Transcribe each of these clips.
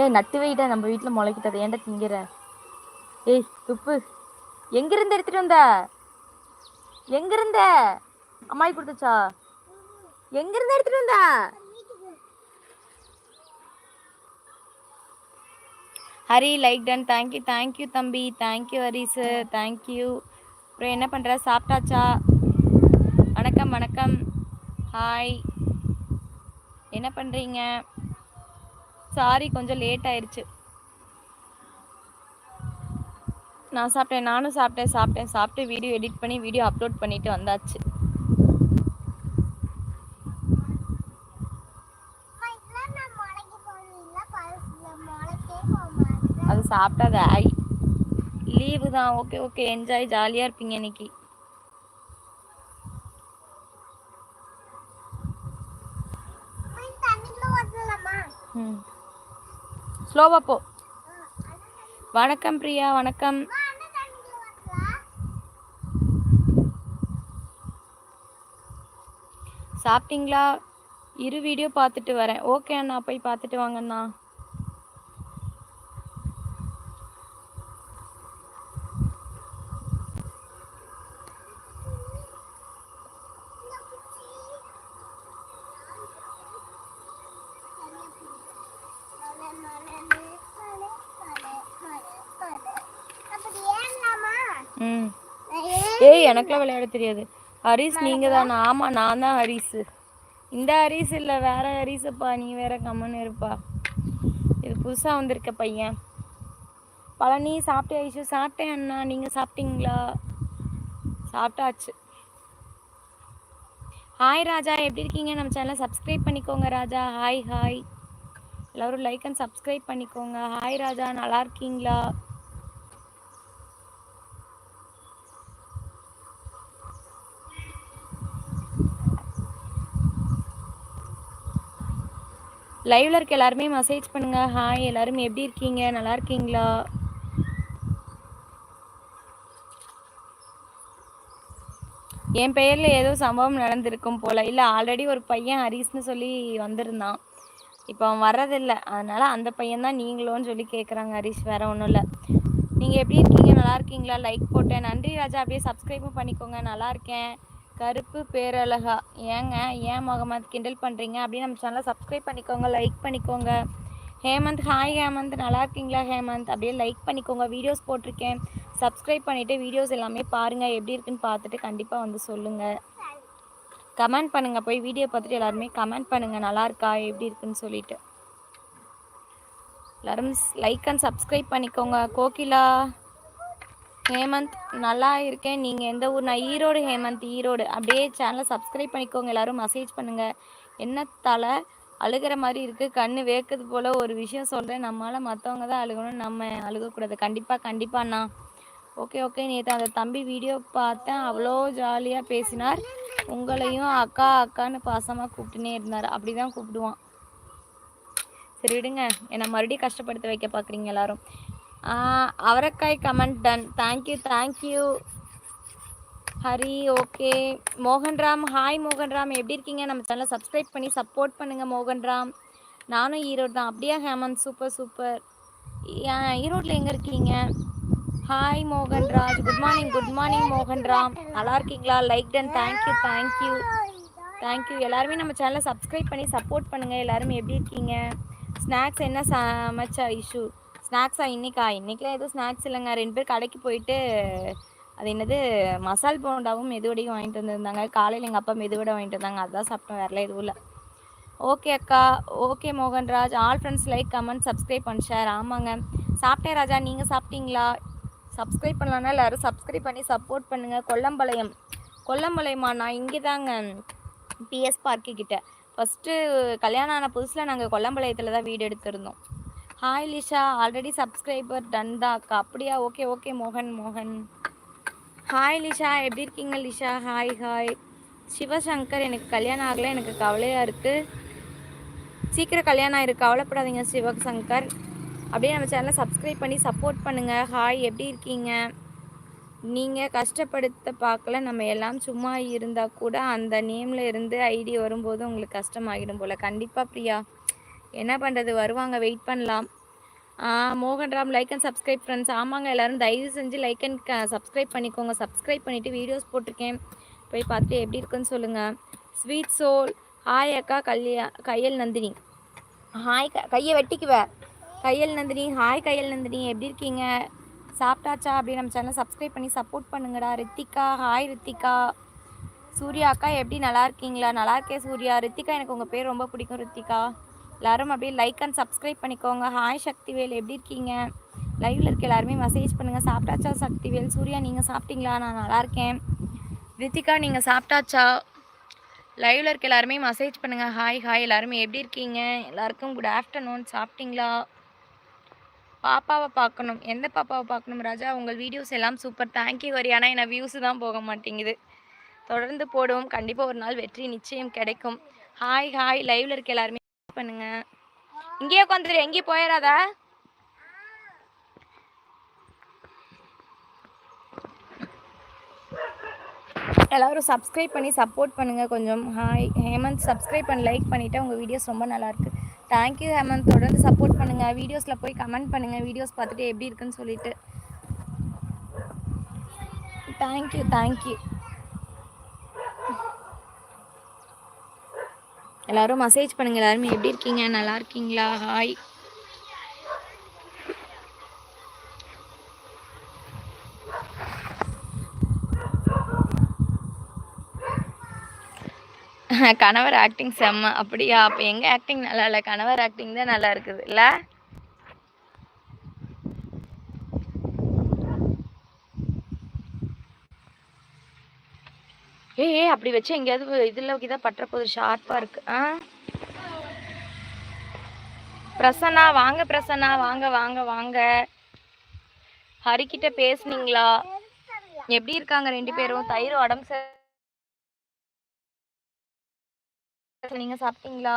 ஏய் நட்டு வைடா நம்ம வீட்டில் முளைக்கிட்டது. ஏன்டா திங்கிற? ஏய் துப்பு. எங்கிருந்து எடுத்துகிட்டு வந்த? எங்கிருந்த? அம்மாய் கொடுத்துச்சா? எங்கிருந்து எடுத்துகிட்டு வந்த? Hari like done thank you thank you தம்பி. Thank you Harish thank you அப்புறம் என்ன பண்ணுற சாப்பிட்டாச்சா? வணக்கம் வணக்கம். ஹாய் என்ன பண்ணுறீங்க சாரி கொஞ்சம் லேட் ஆயிடுச்சு நான் சாப்பிட்டேன் நானும் சாப்பிட்டேன் சாப்பிட்டேன் சாப்பிட்டு வீடியோ எடிட் பண்ணி வீடியோ அப்லோட் பண்ணிட்டு வந்தாச்சு. அது சாப்பிட்டாத ஐ. லீவு தான். ஓகே ஓகே என்ஜாய் ஜாலியாக இருப்பீங்க இன்னைக்கு. ம். ஸ்லோவாக போ. வணக்கம் பிரியா வணக்கம். சாப்பிட்டீங்களா? இரு வீடியோ பார்த்துட்டு வரேன். ஓகே அண்ணா போய் பார்த்துட்டு வாங்கண்ணா. ம். ஏய் எனக்குலாம் விளையாட தெரியாது. ஹரிஸ் நீங்கள் தானே ஆமாம் நான் தான் ஹரிஸு. இந்த ஹரிஸ் இல்லை வேற ஹரிஸப்பா. நீ வேற கம்மன்னு இருப்பா. இது புதுசாக வந்திருக்க பையன். பழனி சாப்பிட்டே ஐஷு? சாப்பிட்டேன் அண்ணா. நீங்கள் சாப்பிட்டீங்களா? சாப்பிட்டாச்சு. ஹாய் ராஜா. எப்படி இருக்கீங்க? நம்ம சேனலை சப்ஸ்கிரைப் பண்ணிக்கோங்க ராஜா. ஹாய் ஹாய் எல்லோரும் லைக் அண்ட் சப்ஸ்கிரைப் பண்ணிக்கோங்க. ஹாய் ராஜா. நல்லா இருக்கீங்களா? லைவ்ல இருக்க எல்லாருமே மெசேஜ் பண்ணுங்க. ஹாய் எல்லாரும் எப்படி இருக்கீங்க? நல்லா இருக்கீங்களா? என் பெயரில் ஏதோ சம்பவம் நடந்திருக்கும் போல். இல்லை ஆல்ரெடி ஒரு பையன் ஹரிஸ்னு சொல்லி வந்திருந்தான். இப்போ அவன் வர்றதில்லை. அதனால் அந்த பையன் தான் நீங்களோன்னு சொல்லி கேட்குறாங்க ஹரிஷ். வேறு ஒன்றும் இல்லை. நீங்கள் எப்படி இருக்கீங்க? நல்லா இருக்கீங்களா? லைக் போட்டேன். நன்றி ராஜா. அப்படியே சப்ஸ்கிரைபும் பண்ணிக்கோங்க. நல்லா இருக்கேன். கருப்பு பேரழகா. ஏங்க ஏன் முகமது கிண்டல் பண்ணுறீங்க அப்படின்னு நம்ம சேனலை சப்ஸ்கிரைப் பண்ணிக்கோங்க லைக் பண்ணிக்கோங்க. ஹேமந்த் ஹாய் ஹேமந்த். நல்லா இருக்கீங்களா ஹேமந்த்? அப்படியே லைக் பண்ணிக்கோங்க. வீடியோஸ் போட்டிருக்கேன். சப்ஸ்கிரைப் பண்ணிவிட்டு வீடியோஸ் எல்லாமே பாருங்கள் எப்படி இருக்குன்னு பார்த்துட்டு கண்டிப்பாக வந்து சொல்லுங்கள் கமெண்ட் பண்ணுங்கள் போய் வீடியோ பார்த்துட்டு எல்லாருமே கமெண்ட் பண்ணுங்கள் நல்லா இருக்கா? எப்படி இருக்குன்னு சொல்லிட்டு. எல்லாரும் லைக் அண்ட் சப்ஸ்கிரைப் பண்ணிக்கோங்க. கோகிலா. ஹேமந்த் நல்லா இருக்கேன். நீங்கள் எந்த ஊர்? நான் ஈரோடு ஹேமந்த் ஈரோடு. அப்படியே சேனலை சப்ஸ்கிரைப் பண்ணிக்கோங்க. எல்லாரும் மெசேஜ் பண்ணுங்கள் என்ன தலை? அழுகிற மாதிரி இருக்குது கண்ணு வேக்குது போல் ஒரு விஷயம் சொல்கிறேன் நம்மளால் மற்றவங்க தான் அழுகணும் நம்ம அழுகக்கூடாது. கண்டிப்பாக கண்டிப்பாண்ணா ஓகே ஓகே நேற்று அந்த தம்பி வீடியோ பார்த்தேன். அவ்வளோ ஜாலியாக பேசினார். உங்களையும் அக்கா அக்கான்னு பாசமாக கூப்பிட்டுனே இருந்தார். அப்படி தான் கூப்பிடுவான். சரி விடுங்க. என்னை மறுபடியும் கஷ்டப்படுத்த வைக்க பார்க்குறீங்க எல்லாரும். அவரைக்காய் comment done thank you thank you Hari okay Mohanram hi Mohanram. எப்படி இருக்கீங்க? நம்ம சேனலை சப்ஸ்கிரைப் பண்ணி சப்போர்ட் பண்ணுங்கள் மோகன்ராம். நானும் ஈரோடு தான். அப்படியே ஹேமந்த்? சூப்பர் சூப்பர் ஈரோட்டில் எங்கே இருக்கீங்க? Hi Mohanraj good morning good morning Mohanram. நல்லா இருக்கீங்களா? Like done thank you thank you thank you எல்லாருமே நம்ம சேனலை சப்ஸ்கிரைப் பண்ணி சப்போர்ட் பண்ணுங்கள் எல்லாருமே எப்படி இருக்கீங்க? ஸ்நாக்ஸ் என்ன சமைச்சா இஷ்யூ ஸ்நாக்ஸா இன்னைக்கா? இன்னைக்கெலாம் எதுவும் ஸ்நாக்ஸ் இல்லைங்க. ரெண்டு பேர் கடைக்கு போயிட்டு அது என்னது மசால் போண்டாவும் மெதுவடையும் வாங்கிட்டு வந்திருந்தாங்க. காலையில் எங்கள் அப்பா மெதுவடை வாங்கிட்டு வந்தாங்க. அதுதான் சாப்பிட்டோம். வேறலாம் எதுவும் இல்லை. ஓகே அக்கா. Okay Mohanraj. All friends like comment subscribe பண்ண ஷேர் ஆமாங்க. சாப்பிட்டேன் ராஜா. நீங்கள் சாப்பிட்டீங்களா? சப்ஸ்கிரைப் பண்ணலான்னா எல்லோரும் சப்ஸ்கிரைப் பண்ணி சப்போர்ட் பண்ணுங்கள் கொல்லம்பாளையம். கொல்லம்பாளையமா நான் இங்கே தாங்க பிஎஸ் பார்க்கு கிட்ட. ஃபஸ்ட்டு கல்யாணம் ஆன புதுசில் நாங்கள் கொல்லம்பாளையத்தில் தான் வீடு எடுத்திருந்தோம். Hi Lisha already subscriber done தான் அக்கா அப்படியா ஓகே ஓகே மோகன் மோகன் ஹாய் லிஷா எப்படி இருக்கீங்க லிஷா ஹாய் ஹாய் சிவசங்கர் எனக்கு கல்யாணம் ஆகலை எனக்கு கவலையாக இருக்குது சீக்கிரம் கல்யாணம் ஆயிருக்கு கவலைப்படாதீங்க சிவசங்கர் அப்படியே நம்ம சேனலை சப்ஸ்கிரைப் பண்ணி சப்போர்ட் பண்ணுங்கள் ஹாய் எப்படி இருக்கீங்க நீங்கள் கஷ்டப்படுத்த பார்க்கல. நம்ம எல்லாம் சும்மா இருந்தால் கூட அந்த நேமில் இருந்து ஐடி வரும்போது உங்களுக்கு கஷ்டமாகிடும் போல். கண்டிப்பாக பிரியா. என்ன பண்ணுறது வருவாங்க. வெயிட் பண்ணலாம். Mohanram like and subscribe friends ஆமாங்க எல்லோரும் தயவு செஞ்சு லைக் அண்ட் சப்ஸ்கிரைப் பண்ணிக்கோங்க. சப்ஸ்கிரைப் பண்ணிவிட்டு வீடியோஸ் போட்டிருக்கேன். போய் பார்த்துட்டு எப்படி இருக்குன்னு சொல்லுங்கள் ஸ்வீட் சோல் ஹாய் அக்கா கல்யா கையல் நந்தினி. ஹாய் க கையை வெட்டிக்குவ. கையல் நந்தினி ஹாய் கையல் நந்தினி எப்படி இருக்கீங்க? சாப்பிட்டாச்சா? அப்படி நம்ம சேனல் சப்ஸ்கிரைப் பண்ணி சப்போர்ட் பண்ணுங்கடா. ரித்திகா ஹாய் ரித்திகா. சூர்யா அக்கா எப்படி நல்லா இருக்கீங்களா? நல்லா இருக்கேன் சூர்யா. ரித்திகா எனக்கு உங்கள் பேர் ரொம்ப பிடிக்கும் ரித்திகா. எல்லோரும் அப்படியே லைக் அண்ட் சப்ஸ்கிரைப் பண்ணிக்கோங்க. ஹாய் சக்திவேல். எப்படி இருக்கீங்க? லைவில் இருக்க எல்லாருமே மெசேஜ் பண்ணுங்கள் சாப்பிட்டாச்சா சக்திவேல்? சூர்யா நீங்கள் சாப்பிட்டீங்களா? நான் நல்லா இருக்கேன். ரித்திகா நீங்கள் சாப்பிட்டாச்சா? லைவில் இருக்க எல்லாருமே மெசேஜ் பண்ணுங்கள் ஹாய் ஹாய் எல்லாருமே எப்படி இருக்கீங்க? எல்லாருக்கும் குட் ஆஃப்டர்நூன் சாப்பிட்டீங்களா? பாப்பாவை பார்க்கணும். எந்த பாப்பாவை பார்க்கணும் ராஜா? உங்கள் வீடியோஸ் எல்லாம் சூப்பர் தேங்க்யூ வரி. ஆனால் என்ன வியூஸு தான் போக மாட்டேங்குது. தொடர்ந்து போடுவோம். கண்டிப்பாக ஒரு நாள் வெற்றி நிச்சயம் கிடைக்கும். ஹாய் ஹாய் லைவில் இருக்க எல்லாருமே பண்ணுங்க. இங்கேயே உட்காந்துரு எங்கேயும் போயிடாத எல்லோரும் சப்ஸ்கிரைப் பண்ணி சப்போர்ட் பண்ணுங்கள் கொஞ்சம். ஹாய் ஹேமந்த். சப்ஸ்கிரைப் பண்ணி. லைக் பண்ணிவிட்டு உங்கள் வீடியோஸ் ரொம்ப நல்லாயிருக்கு தேங்க்யூ ஹேமந்த். தொடர்ந்து சப்போர்ட் பண்ணுங்கள் வீடியோஸில் போய் கமெண்ட் பண்ணுங்கள் வீடியோஸ் பார்த்துட்டு எப்படி இருக்குன்னு சொல்லிட்டு. தேங்க்யூ தேங்க்யூ எல்லோரும் மசேஜ் பண்ணுங்கள் எல்லாருமே. எப்படி இருக்கீங்க? நல்லா இருக்கீங்களா? ஹாய் கணவர் ஆக்டிங் செம்ம. அப்படியா? அப்போ எங்கள் ஆக்டிங் நல்லா இல்லை? கணவர் ஆக்டிங் தான் நல்லா இருக்குது. இல்லை? ஏ அப்படி வச்சு எங்கேயாவது இதில் இதாக பற்ற போகுது ஷார்ப்பாக இருக்கு. ஆ? பிரசன்னா வாங்க பிரசன்னா வாங்க வாங்க வாங்க. ஹரிக்கிட்ட பேசுனீங்களா? எப்படி இருக்காங்க ரெண்டு பேரும்? தயிர் உடம்பு சரி நீங்கள் சாப்பிட்டீங்களா?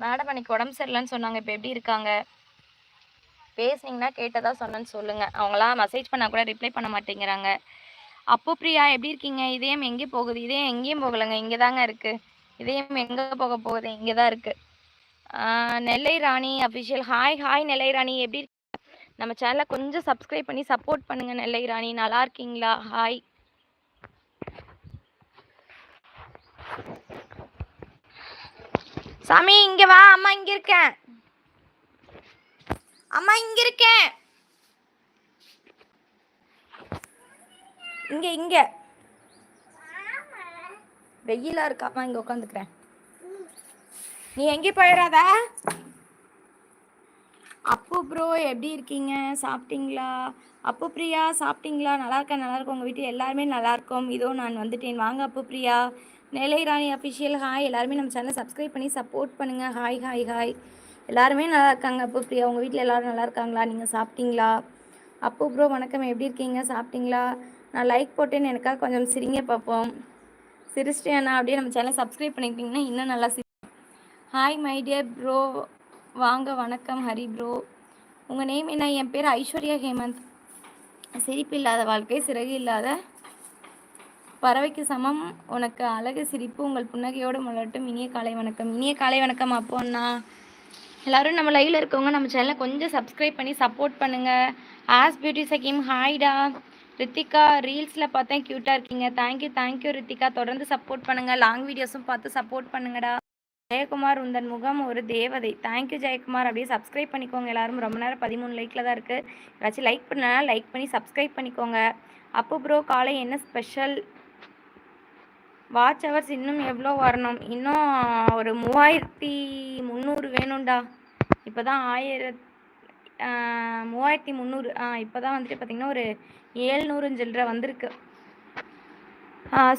மேடம் அன்னைக்கு உடம்பு சரியில்லைன்னு சொன்னாங்க இப்போ எப்படி இருக்காங்க? பேசுனீங்கன்னா கேட்டதா சொன்னேன்னு சொல்லுங்கள் அவங்களாம் மெசேஜ் பண்ணால் கூட ரிப்ளை பண்ண மாட்டேங்கிறாங்க. அப்போ பிரியா எப்படி இருக்கீங்க? இதயம் எங்கே போகுது? இதயம் எங்கேயும் போகலைங்க. இங்கே தாங்க இருக்குது இதயம் எங்கே போக போகுது? இங்கே தான் இருக்குது Nellai Rani official hi hi Nellai Rani. எப்படி நம்ம சேனலை கொஞ்சம் சப்ஸ்கிரைப் பண்ணி சப்போர்ட் பண்ணுங்கள் நெல்லை ராணி. நல்லா இருக்கீங்களா? ஹாய் சாமி இங்கே வா. அம்மா இங்கே இருக்கேன். அம்மா இங்கே இருக்கேன். இங்கே இங்கே. வெயிலாக இருக்காமா இங்கே உட்காந்துக்கிறேன் நீ எங்கேயும் போயிடாத. அப்பு ப்ரோ எப்படி இருக்கீங்க? சாப்பிட்டீங்களா? அப்பு பிரியா சாப்பிட்டீங்களா? நல்லா இருக்கேன் நல்லா இருக்கும். உங்கள் வீட்டில் எல்லாருமே நல்லாயிருக்கும் இதோ நான் வந்துட்டேன். வாங்க அப்பு பிரியா. நிலை அஃபிஷியல் ஹாய் எல்லாருமே நம்ம சேனலை சப்ஸ்கிரைப் பண்ணி சப்போர்ட் பண்ணுங்கள் ஹாய் ஹாய் ஹாய் எல்லாருமே நல்லா இருக்காங்க அப்பு பிரியா. உங்கள் வீட்டில் எல்லோரும் நல்லா இருக்காங்களா? நீங்கள் சாப்பிட்டீங்களா? அப்பு ப்ரோ வணக்கம். எப்படி இருக்கீங்க? சாப்பிட்டீங்களா? நான் லைக் போட்டேன்னு எனக்காக கொஞ்சம் சிரிங்க பார்ப்போம் சிரிச்சிட்டேண்ணா அப்படியே நம்ம சேனல் சப்ஸ்கிரைப் பண்ணிக்கிட்டிங்கன்னா இன்னும் நல்லா சிரி ஹாய் மை டியர் ப்ரோ வாங்க வணக்கம் ஹரி ப்ரோ உங்கள் நேம் என்ன? என் பேர் ஐஸ்வர்யா ஹேமந்த். சிரிப்பு இல்லாத வாழ்க்கை சிறகு இல்லாத பறவைக்கு சமம். உனக்கு அழகு சிரிப்பு உங்கள் புன்னகையோடு மலரட்டும். இனிய காலை வணக்கம். இனிய காலை வணக்கம் அப்போ அண்ணா. எல்லோரும் நம்ம லைவில் இருக்கவங்க நம்ம சேனலை கொஞ்சம் சப்ஸ்கிரைப் பண்ணி சப்போர்ட் பண்ணுங்கள் ஆஸ் பியூட்டி சகீம் ஹாய்டா ரித்திகா ரீல்ஸில் பார்த்தேன். க்யூட்டாக இருக்கீங்க. Thank you thank you Rithika. தொடர்ந்து சப்போர்ட் பண்ணுங்கள் லாங் வீடியோஸும் பார்த்து சப்போர்ட் பண்ணுங்கடா. ஜெயக்குமார் உந்தன் முகம் ஒரு தேவதை. Thank you Jayakumar. அப்படியே சப்ஸ்கிரைப் பண்ணிக்கோங்க எல்லாரும். ரொம்ப நேரம் பதிமூணு லைக்கில் தான் இருக்குது ஏதாச்சும் லைக் பண்ணலாம் லைக் பண்ணி சப்ஸ்கிரைப் பண்ணிக்கோங்க. அப்போ ப்ரோ காலை என்ன ஸ்பெஷல் வாட்ச் ஹவர்ஸ் இன்னும் எவ்வளோ வரணும்? இன்னும் ஒரு மூவாயிரத்தி முந்நூறு வேணும்டா. இப்போ தான் ஆயிரத்தி மூவாயிரத்தி முந்நூறு இப்போ தான் வந்துட்டு பார்த்திங்கன்னா ஒரு ஏழ்நூறு சில்லற வந்திருக்கு.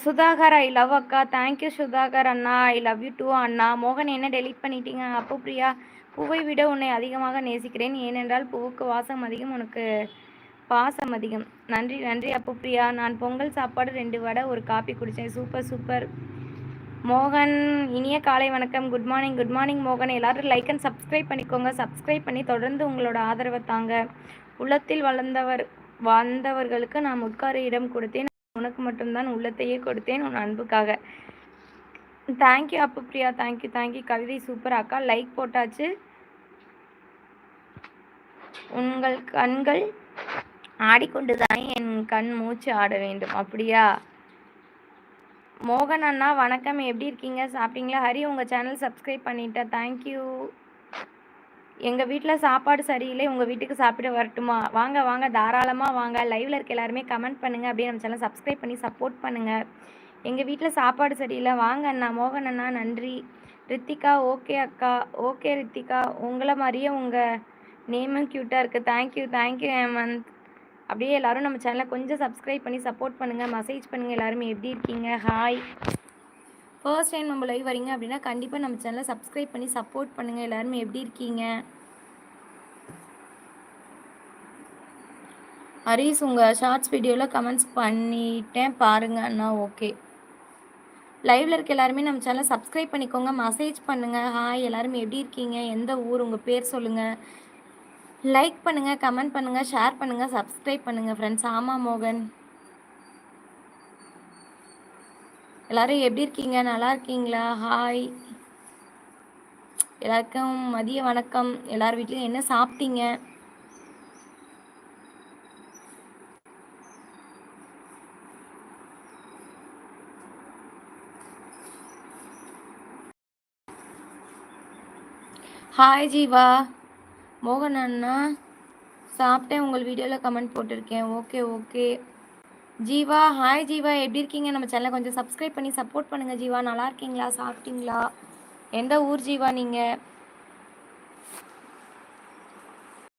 சுதாகர் ஐ லவ் அக்கா. Thank you Sudhakar Anna. I love you two அண்ணா. மோகன் என்ன டெலிட் பண்ணிட்டீங்க? அப்போ பிரியா பூவை விட உன்னை அதிகமாக நேசிக்கிறேன். ஏனென்றால் பூவுக்கு வாசம் அதிகம் உனக்கு பாசம் அதிகம். நன்றி நன்றி அப்போ பிரியா. நான் பொங்கல் சாப்பாடு ரெண்டு வடை ஒரு காப்பி குடித்தேன் சூப்பர் சூப்பர். மோகன் இனிய காலை வணக்கம். குட் மார்னிங் குட் மார்னிங் மோகன். எல்லாரும் லைக் அண்ட் சப்ஸ்கிரைப் பண்ணிக்கோங்க. சப்ஸ்கிரைப் பண்ணி தொடர்ந்து உங்களோட ஆதரவை தாங்க. உள்ளத்தில் வளர்ந்தவர் வந்தவர்களுக்கு நான் உட்கார இடம் கொடுத்தேன். உனக்கு மட்டும்தான் உள்ளத்தையே கொடுத்தேன் உன் அன்புக்காக. Thank you Appu Priya. Thank you thank you கவிதை சூப்பர் அக்கா. லைக் போட்டாச்சு. உங்கள் கண்கள் ஆடிக்கொண்டுதான் என் கண் மூச்சு ஆட வேண்டும். அப்படியா? மோகன் அண்ணா வணக்கம். எப்படி இருக்கீங்க? சாப்பிட்டீங்களா? ஹரி உங்கள் சேனல் சப்ஸ்கிரைப் பண்ணிட்டேன் தேங்க்யூ எங்கள் வீட்டில் சாப்பாடு சரியில்லை. உங்கள் வீட்டுக்கு சாப்பிட வரட்டுமா? வாங்க வாங்க. தாராளமாக வாங்க. லைவில் இருக்க எல்லாருமே கமெண்ட் பண்ணுங்கள் அப்படியே நம்ம சேனல் சப்ஸ்கிரைப் பண்ணி சப்போர்ட் பண்ணுங்கள் எங்கள் வீட்டில் சாப்பாடு சரியில்லை. வாங்க அண்ணா. மோகன் அண்ணா நன்றி. ரித்திகா ஓகே அக்கா. ஓகே ரித்திகா. உங்களை மாதிரியே உங்கள் நேமும் க்யூட்டாக இருக்குது தேங்க்யூ தேங்க்யூ ஹேமந்த். அப்படியே எல்லாரும் நம்ம சேனலை கொஞ்சம் சப்ஸ்கிரைப் பண்ணி சப்போர்ட் பண்ணுங்கள் மெசேஜ் பண்ணுங்கள் எல்லாருமே எப்படி இருக்கீங்க? ஹாய் ஃபர்ஸ்ட் டைம் நம்ம லைவ் வரீங்க அப்படின்னா கண்டிப்பாக நம்ம சேனலை சப்ஸ்கிரைப் பண்ணி சப்போர்ட் பண்ணுங்கள் எல்லாருமே எப்படி இருக்கீங்க? ஹரீஸ் உங்கள் ஷார்ட்ஸ் வீடியோவில் கமெண்ட்ஸ் பண்ணிட்டேன். பாருங்க அண்ணா ஓகே லைவில் இருக்க எல்லாருமே நம்ம சேனலை சப்ஸ்கிரைப் பண்ணிக்கோங்க. மெசேஜ் பண்ணுங்கள் ஹாய் எல்லாருமே எப்படி இருக்கீங்க? எந்த ஊர்? உங்கள் பேர் சொல்லுங்கள் லைக் பண்ணுங்கள் கமெண்ட் பண்ணுங்கள் ஷேர் பண்ணுங்கள் சப்ஸ்கிரைப் பண்ணுங்கள் ஃப்ரெண்ட்ஸ் ஆமாம் மோகன். எல்லோரும் எப்படி இருக்கீங்க? நல்லா இருக்கீங்களா? ஹாய் எல்லாருக்கும் மதிய வணக்கம். எல்லார் வீட்லேயும் என்ன சாப்பிட்டீங்க? ஹாய் ஜீவா. மோகன் அண்ணா சாப்பிட்டேன். உங்கள் வீடியோவில் கமெண்ட் போட்டிருக்கேன். Okay okay Jeeva hi Jeeva. எப்படி இருக்கீங்க? நம்ம சேனலை கொஞ்சம் சப்ஸ்கிரைப் பண்ணி சப்போர்ட் பண்ணுங்கள் ஜீவா. நல்லா இருக்கீங்களா? சாப்பிட்டீங்களா? எந்த ஊர் ஜீவா நீங்கள்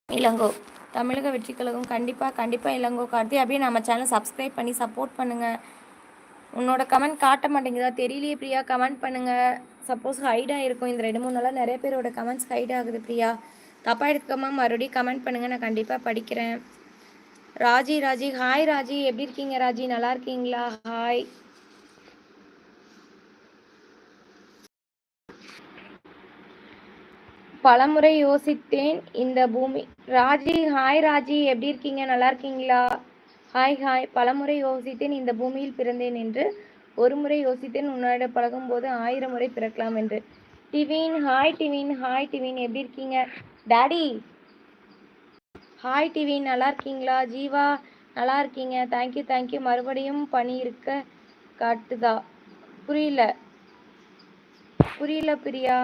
இளங்கோ. தமிழக வெற்றி கழகம். கண்டிப்பாக கண்டிப்பாக இளங்கோ கார்த்தி. அப்படியே நம்ம சேனலை சப்ஸ்கிரைப் பண்ணி சப்போர்ட் பண்ணுங்கள் உன்னோட கமெண்ட் காட்ட மாட்டேங்குதா? தெரியலையே பிரியா. கமெண்ட் பண்ணுங்கள் சப்போஸ் ஹைடாக இருக்கும் இந்த ரெண்டு மூணு நாளாக நிறைய பேரோட கமெண்ட்ஸ் ஹைட் ஆகுது பிரியா. தப்பாக எடுத்துக்கோமா மறுபடியும் கமெண்ட் பண்ணுங்கள் நான் கண்டிப்பாக படிக்கிறேன். ராஜி ராஜி. ஹாய் ராஜி. எப்படி இருக்கீங்க ராஜி? நல்லா இருக்கீங்களா? ஹாய் பலமுறை யோசித்தேன் இந்த பூமி. ராஜி ஹாய் ராஜி. எப்படி இருக்கீங்க? நல்லா இருக்கீங்களா? ஹாய் ஹாய் பலமுறை யோசித்தேன் இந்த பூமியில் பிறந்தேன் என்று. ஒரு முறை யோசித்தேன் உன்னோட பழகும் போது ஆயிரம் முறை பிறக்கலாம் என்று. டிவின் ஹாய் டிவின். ஹாய் டிவின். எப்படி இருக்கீங்க? டாடி ஹாய் டிவி நல்லா இருக்கீங்களா ஜீவா நல்லா இருக்கீங்க தேங்க்யூ தேங்க்யூ மறுபடியும் பணி இருக்க காட்டுதா. புரியல. புரியல பிரியா.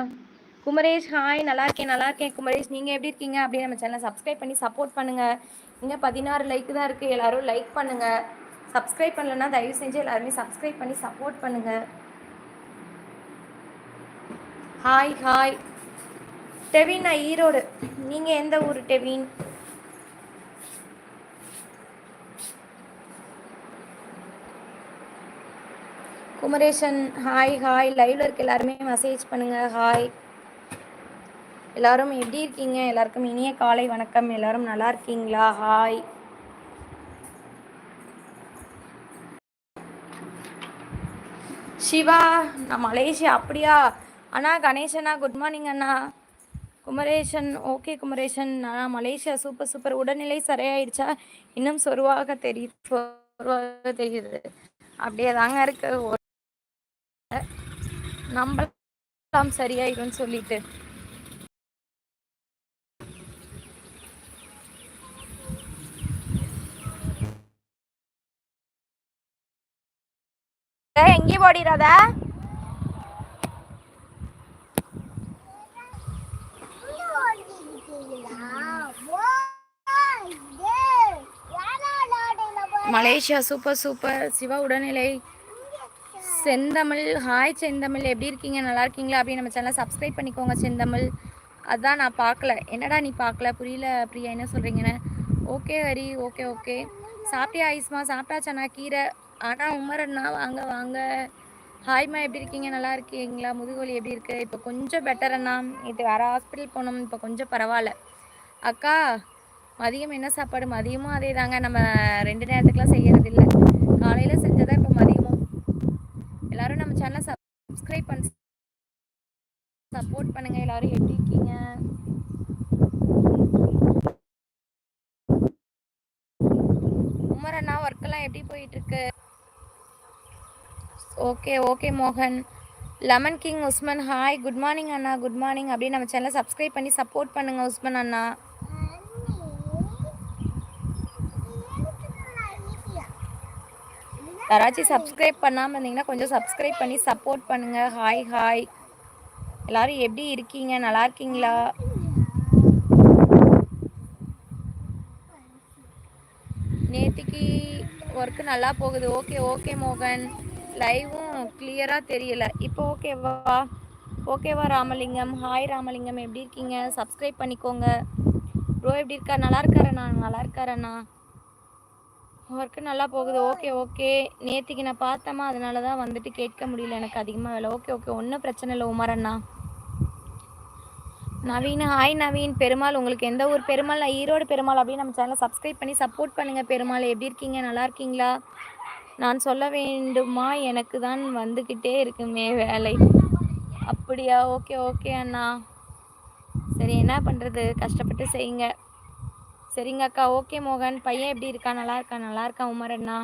குமரேஷ் ஹாய் நல்லா இருக்கேன் நல்லா இருக்கேன் குமரேஷ் நீங்கள் எப்படி இருக்கீங்க? அப்படின்னு நம்ம சேனலை சப்ஸ்கிரைப் பண்ணி சப்போர்ட் பண்ணுங்கள் இங்கே பதினாறு லைக் தான் இருக்குது எல்லோரும் லைக் பண்ணுங்கள் சப்ஸ்கிரைப் பண்ணலன்னா தயவு செஞ்சு எல்லாருமே சப்ஸ்கிரைப் பண்ணி சப்போர்ட் பண்ணுங்கள் ஹாய் ஹாய் டெவின் நான் ஈரோடு. நீங்கள் எந்த ஊர் டெவின்? Kumaresan hi hi. லைவ்ல இருக்க எல்லாருமே மெசேஜ் பண்ணுங்க ஹாய். எல்லாரும் எப்படி இருக்கீங்க? எல்லாருக்கும் இனிய காலை வணக்கம். எல்லாரும் நல்லா இருக்கீங்களா? ஹாய். சிவா நான் மலேசியா அப்படியா? அண்ணா கணேசண்ணா குட் மார்னிங் அண்ணா. குமரேசன் ஓகே குமரேசன் நான் மலேசியா சூப்பர் சூப்பர் உடல்நிலை சரியாயிடுச்சா? இன்னும் சொருவாக தெரியுது சொருவாக தெரியுது. அப்படியே தாங்க இருக்கு. நம்பலாம் சரியாயிடும் சொல்லிட்டு. எங்கேயும் ஓடிடாத. மலேசியா சூப்பர் சூப்பர் சிவா உடல்நிலை. செந்தமிழ். ஹாய் செந்தமிழ். எப்படி இருக்கீங்க? நல்லா இருக்கீங்களா? அப்படின்னு நம்ம சேனலை சப்ஸ்கிரைப் பண்ணிக்கோங்க செந்தமிழ். அதான் நான் பார்க்கல. என்னடா நீ பார்க்கல? புரியல பிரியா. என்ன சொல்கிறீங்கன்னு ஓகே ஹரி. ஓகே ஓகே சாப்பிட்டியா ஐஸ்மா சாப்பிட்டாச்சாண்ணா? கீரை. ஆனால் உமரண்ணா வாங்க வாங்க. ஹாய்மா எப்படி இருக்கீங்க? நல்லா இருக்கீங்களா? முதுகுவலி எப்படி இருக்குது இப்போ கொஞ்சம் பெட்டர் அண்ணா. இது வேறு ஹாஸ்பிட்டல் போனோம். இப்போ கொஞ்சம் பரவாயில்ல. அக்கா மதியம் என்ன சாப்பாடு? மதியமும் அதே தாங்க நம்ம ரெண்டு நேரத்துக்குலாம் செய்யறது இல்லை காலையில் செஞ்சதா இப்போ மதியமும். எல்லாரும் நம்ம சேனலை சப்ஸ்கிரைப் பண்ணி சப்போர்ட் பண்ணுங்க. எல்லாரும் எப்படி இருக்கீங்க? உமர் அண்ணா ஒர்க்கெல்லாம் எப்படி போயிட்டு இருக்கு ஓகே ஓகே மோகன். Lemon king Usman hi good morning அண்ணா. குட் மார்னிங் அப்படியே நம்ம சேனலை சப்ஸ்கிரைப் பண்ணி சப்போர்ட் பண்ணுங்க உஸ்மன் அண்ணா. யாராச்சும் சப்ஸ்கிரைப் பண்ணாமல் இருந்தீங்கன்னா கொஞ்சம் சப்ஸ்கிரைப் பண்ணி சப்போர்ட் பண்ணுங்கள் ஹாய் ஹாய் எல்லாரும் எப்படி இருக்கீங்க? நல்லா இருக்கீங்களா? நேற்றுக்கு ஒர்க்கு நல்லா போகுது. ஓகே ஓகே மோகன். லைவும் கிளியராக தெரியல. இப்போ ஓகேவா ஓகேவா ராமலிங்கம்? ஹாய் ராமலிங்கம். எப்படி இருக்கீங்க? சப்ஸ்கிரைப் பண்ணிக்கோங்க. ப்ரோ எப்படி இருக்கா நல்லா இருக்காரண்ணா? நல்லா இருக்காரண்ணா. ஒர்க்கு நல்லா போகுது. ஓகே ஓகே நேற்றுக்கு நான் பார்த்தேம்மா அதனால தான் வந்துட்டு கேட்க முடியல. எனக்கு அதிகமாக வேலை. ஓகே ஓகே ஒன்றும் பிரச்சனை இல்லை உமர் அண்ணா. நவீன் ஹாய் நவீன். பெருமாள் உங்களுக்கு எந்த ஊர் பெருமாள்? நான் ஈரோடு பெருமாள் அப்படின்னு நம்ம சேனலை சப்ஸ்கிரைப் பண்ணி சப்போர்ட் பண்ணுங்கள் பெருமாள். எப்படி இருக்கீங்க? நல்லா இருக்கீங்களா? நான் சொல்ல வேண்டுமா? எனக்கு தான் வந்துக்கிட்டே இருக்குமே வேலை. அப்படியா? ஓகே ஓகே அண்ணா. சரி என்ன பண்ணுறது கஷ்டப்பட்டு செய்யுங்க. சரிங்க அக்கா ஓகே மோகன். பையன் எப்படி இருக்கா? நல்லா இருக்கா? நல்லா இருக்கா? உமர் அண்ணா?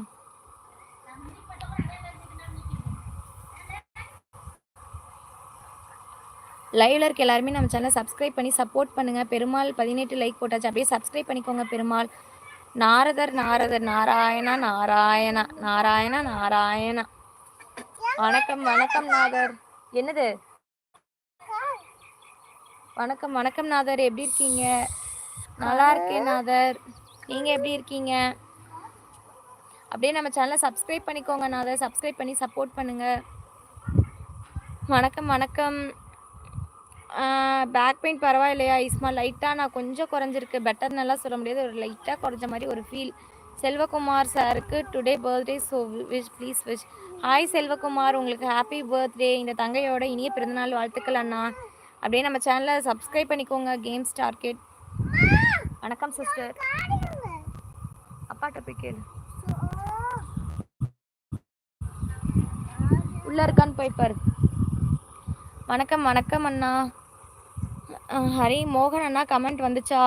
லைவ்ல இருக்க எல்லாருமே நம்ம சேனல் சப்ஸ்கிரைப் பண்ணி சப்போர்ட் பண்ணுங்க. பெருமாள் பதினெட்டு லைக் போட்டாச்சு. அப்படியே சப்ஸ்கிரைப் பண்ணிக்கோங்க பெருமாள். நாரதர் நாரதர் நாராயணா நாராயணா நாராயணா நாராயணா. வணக்கம் வணக்கம் நாதர். என்னது? வணக்கம் வணக்கம் நாதர். எப்படி இருக்கீங்க? நல்லா இருக்கேன் நாதர். நீங்கள் எப்படி இருக்கீங்க? அப்படியே நம்ம சேனலை சப்ஸ்கிரைப் பண்ணிக்கோங்க நாதர். சப்ஸ்கிரைப் பண்ணி சப்போர்ட் பண்ணுங்க. வணக்கம் வணக்கம். பேக் பெயின் பரவாயில்லையா இஸ்மா? லைட்டாக நான் கொஞ்சம் குறைஞ்சிருக்கு. பெட்டர் நல்லா சொல்ல முடியாது. ஒரு லைட்டாக குறைஞ்ச மாதிரி ஒரு ஃபீல் செல்வகுமார் சாருக்கு today birthday so wish please wish hi Selvakumar. உங்களுக்கு ஹாப்பி பர்த்டே இந்த தங்கையோட இனிய பிறந்தநாள் வாழ்த்துக்கள் அண்ணா. அப்படியே நம்ம சேனலை சப்ஸ்கிரைப் பண்ணிக்கோங்க கேம்ஸ் டார்கெட் வணக்கம் சிஸ்டர் அப்பாட்ட போய் கேளு. உள்ள இருக்கான்னு போய் பாரு. வணக்கம் வணக்கம் அண்ணா. ஹரி மோகன் அண்ணா கமெண்ட் வந்துச்சா?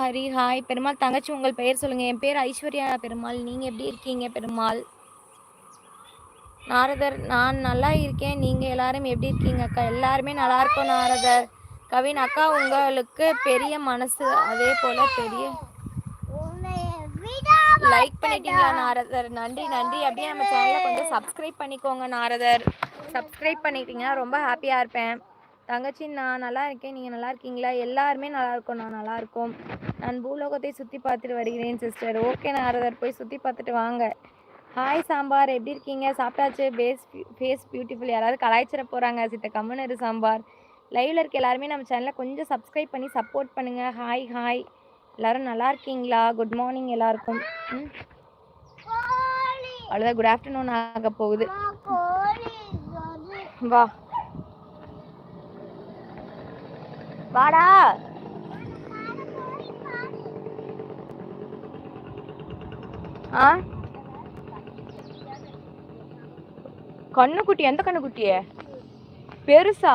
ஹரி ஹாய் பெருமாள் தங்கச்சி உங்கள் பெயர் சொல்லுங்கள் என் பேர் ஐஸ்வர்யா பெருமாள். நீங்கள் எப்படி இருக்கீங்க பெருமாள்? நாரதர் நான் நல்லா இருக்கேன். நீங்கள் எல்லாரும் எப்படி இருக்கீங்க அக்கா? எல்லாருமே நல்லா இருக்கோம் நாரதர். கவின் அக்கா உங்களுக்கு பெரிய மனசு அதே போல் பெரிய லைக் பண்ணிட்டீங்களா நாரதர்? நன்றி நன்றி. அப்படியே நம்ம சேனலை கொஞ்சம் சப்ஸ்கிரைப் பண்ணிக்கோங்க நாரதர். சப்ஸ்கிரைப் பண்ணிட்டீங்கன்னா ரொம்ப ஹாப்பியாக இருப்பேன். தங்கச்சி நான் நல்லா இருக்கேன். நீங்கள் நல்லா இருக்கீங்களா? எல்லாருமே நல்லா இருக்கோம் நான் நல்லா இருக்கோம். நான் பூலோகத்தை சுற்றி பார்த்துட்டு வருகிறேன் சிஸ்டர் ஓகே நாரதர். போய் சுற்றி பார்த்துட்டு வாங்க. ஹாய் சாம்பார். எப்படி இருக்கீங்க? சாப்பிட்டாச்சு? பேஸ் ஃபேஸ் பியூட்டிஃபுல் யாராவது கலாய்ச்சிட போகிறாங்க சித்த கம்மனரு சாம்பார். லைவில் இருக்க எல்லாருமே நம்ம சேனலை கொஞ்சம் சப்ஸ்கிரைப் பண்ணி சப்போர்ட் பண்ணுங்கள் ஹாய் ஹாய் எல்லோரும் நல்லா இருக்கீங்களா? குட் மார்னிங் எல்லாருக்கும். ம். அவ்வளோதான் குட் ஆஃப்டர்நூன் ஆக போகுது. வா. வாடா. ஆ? கண்ணுக்குட்டி எந்த கண்ணுக்குட்டிய? பெருசா?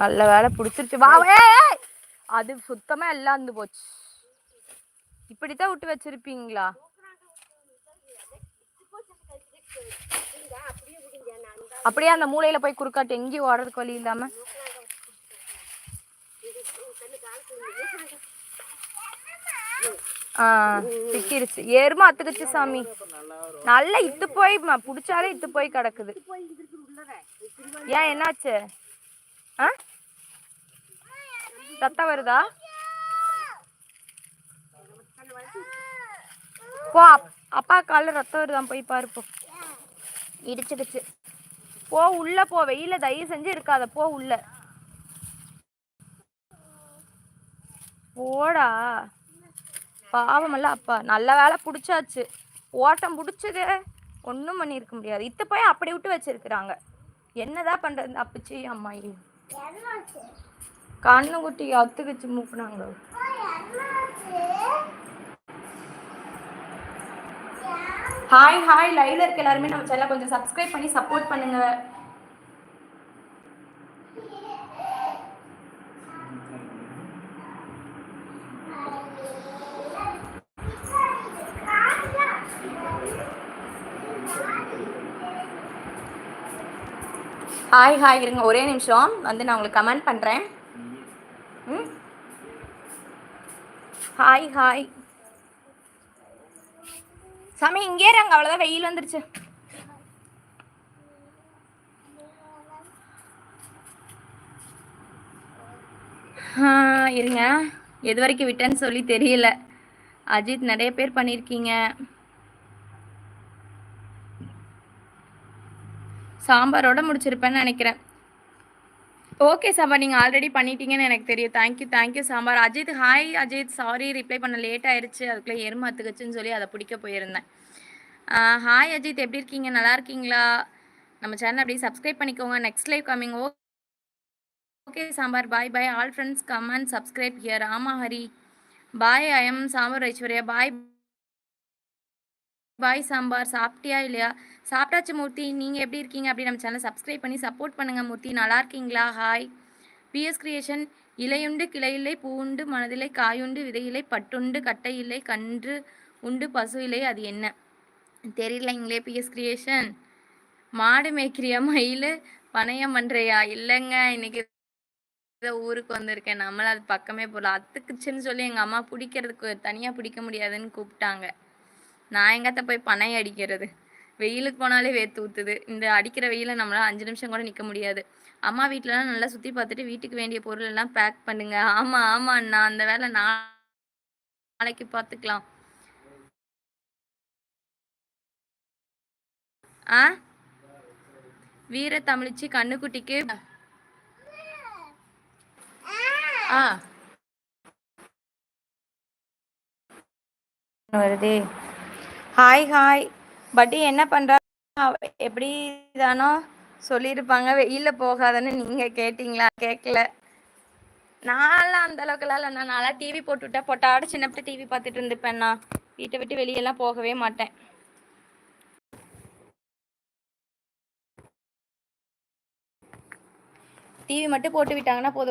நல்ல வேலை பிடிச்சிருச்சு. வா அது சுத்தமாக எல்லாம் இருந்து போச்சு. இப்படித்தான் விட்டு வச்சிருப்பீங்களா? அப்படியே அந்த மூலையில போய் குறுக்காட்டு எங்கேயும் ஓடுறதுக்கு வழி இல்லாம. ஆ சிக்கிருச்சு. ஏறுமா அத்துக்குச்சு சாமி. நல்லா இத்து போய் புடிச்சாலே இத்து போய் கிடக்குது. ஏன் என்னாச்சு? ஆ? ரத்தம் வருதா? போ அப்- அப்பா காலில் ரத்தம் வருதான் போய் பாரு போ. இடிச்சிடுச்சு போ உள்ள போ வெயில தயவு செஞ்சு இருக்காத போ உள்ள. போடா. பாவமல்ல அப்பா. நல்ல வேலை பிடிச்சாச்சு. ஓட்டம் பிடிச்சது ஒன்றும் பண்ணியிருக்க முடியாது. இத்த போய் அப்படி விட்டு வச்சிருக்கிறாங்க. என்னதான் பண்ணுறது அப்பச்சி அம்மாயி. கண்ணுக்குட்டி அத்துக்குச்சு மூப்பினாங்க ஹாய் ஹாய் லைவ்ல இருக்க எல்லாருமே நம்ம சேனலை கொஞ்சம் சப்ஸ்கிரைப் பண்ணி சப்போர்ட் பண்ணுங்க. ஹாய் ஹாய் இருங்க ஒரே நிமிஷம். வந்து நான் உங்களுக்கு கமெண்ட் பண்ணுறேன் ம் ஹாய் ஹாய் சாமி இங்கே இருங்க. அவ்வளோதான் வெயில் வந்துருச்சு. இருங்க. எது வரைக்கும் விட்டேன்னு சொல்லி தெரியல. அஜித் நிறைய பேர் பண்ணியிருக்கீங்க. சாம்பாரோட முடிச்சிருப்பேன்னு நினைக்கிறேன். ஓகே சாம்பார் நீங்கள் ஆல்ரெடி பண்ணிட்டீங்கன்னு எனக்கு தெரியும். Thank you thank you Sambar. Ajith hi Ajith. Sorry reply பண்ண லேட் ஆயிடுச்சு அதுக்குள்ளே எருமாத்துக்குச்சுன்னு சொல்லி அதை பிடிக்க போயிருந்தேன். ஹாய் அஜித். எப்படி இருக்கீங்க? நல்லா இருக்கீங்களா? நம்ம சேனல் அப்படியே சப்ஸ்கிரைப் பண்ணிக்கோங்க. Next live coming oh okay Sambar. Bye bye all friends come and subscribe here ஆமா Hari. Bye I am Sambar Aishwarya. Bye bye Sambar சாப்பிட்டியா இல்லையா? சாப்பிட்டாச்சு மூர்த்தி. நீங்கள் எப்படி இருக்கீங்க அப்படி நம்ம சேனல் சப்ஸ்கிரைப் பண்ணி சப்போர்ட் பண்ணுங்கள் மூர்த்தி. நல்லா இருக்கீங்களா? ஹாய் பிஎஸ் கிரியேஷன் இலையுண்டு கிளையில்லை பூவுண்டு மனதில்லை காயுண்டு விதையில்லை பட்டுண்டு கட்டை இல்லை கன்று உண்டு பசு இல்லை அது என்ன? தெரியலைங்களே பிஎஸ் கிரியேஷன் மாடு மேய்க்கிறியா? மயில்? பணையம் பண்ணுறியா இல்லைங்க. இன்னைக்கு ஊருக்கு வந்திருக்கேன். நம்மளும் அது பக்கமே போகல அத்துக்குச்சுன்னு சொல்லி எங்கள் அம்மா பிடிக்கிறதுக்கு தனியாக பிடிக்க முடியாதுன்னு கூப்பிட்டாங்க. நான் எங்கத்த போய் பனை அடிக்கிறது? வெயிலுக்கு போனாலே வேர்த்து ஊற்றுது இந்த அடிக்கிற வெயில நம்மளால அஞ்சு நிமிஷம் கூட நிற்க முடியாது. அம்மா வீட்டிலலாம் நல்லா சுற்றி பார்த்துட்டு வீட்டுக்கு வேண்டிய பொருள் எல்லாம் பேக் பண்ணுங்க. ஆமாம் ஆமாம் அண்ணா. அந்த வேலை நா- நாளைக்கு பார்த்துக்கலாம். ஆ? வீர தமிழிச்சு கண்ணுக்குட்டிக்கு? ஆ. வருதே. ஹாய் ஹாய் பட்டி என்ன பண்ணுறா எப்படி தானோ சொல்லியிருப்பாங்க. வெயிலில் போகாதன்னு நீங்கள் கேட்டிங்களா? கேட்கல. நான்லாம் அந்த அளவுக்குலாம் இல்லை நான் நல்லா டிவி போட்டுவிட்டேன் பொட்டாட சின்னப்பட்ட டிவி பார்த்துட்டு இருந்துப்பேண்ணா வீட்டை விட்டு வெளியெல்லாம் போகவே மாட்டேன். டிவி மட்டும் போட்டு விட்டாங்கன்னா போதும்.